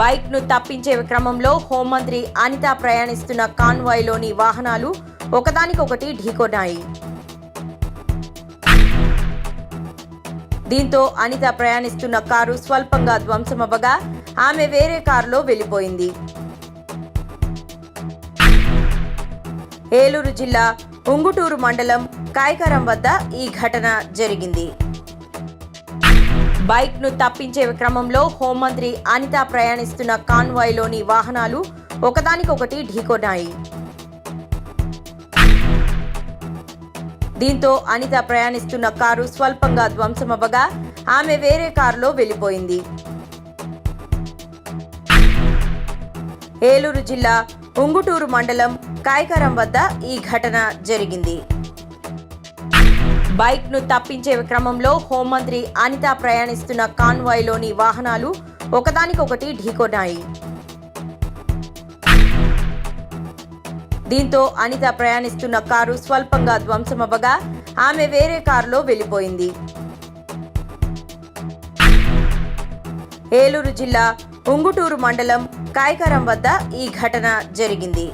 బైక్ను తప్పించే క్రమంలో హోంమంత్రి అనిత ప్రయాణిస్తున్న కాన్వాయ్లోని వాహనాలు ఒకదానికొకటి ఢీకొన్నాయి. దీంతో అనిత ప్రయాణిస్తున్న కారు స్వల్పంగా ధ్వంసమవ్వగా ఆమె వేరే కారులో వెళ్ళిపోయింది ఏలూరు జిల్లా ఉంగుటూరు మండలం కాయకరం వద్ద ఈ ఘటన జరిగింది. బైక్ను తప్పించే క్రమంలో హోంమంత్రి అనిత ప్రయాణిస్తున్న కాన్వాయ్లోని వాహనాలు ఒకదానికొకటి ఢీకొన్నాయి. దీంతో అనిత ప్రయాణిస్తున్న కారు స్వల్పంగా ధ్వంసమవ్వగా ఆమె వేరే కారులో వెళ్ళిపోయింది ఏలూరు జిల్లా ఉంగుటూరు మండలం కాయకరం వద్ద ఈ ఘటన జరిగింది. బైక్ను తప్పించే క్రమంలో హోంమంత్రి అనిత ప్రయాణిస్తున్న కాన్వాయ్లోని వాహనాలు ఒకదానికొకటి ఢీకొన్నాయి. దీంతో అనిత ప్రయాణిస్తున్న కారు స్వల్పంగా ధ్వంసమవ్వగా ఆమె వేరే కారులో వెళ్ళిపోయింది ఏలూరు జిల్లా ఉంగుటూరు మండలం కాయకరం వద్ద ఈ ఘటన జరిగింది.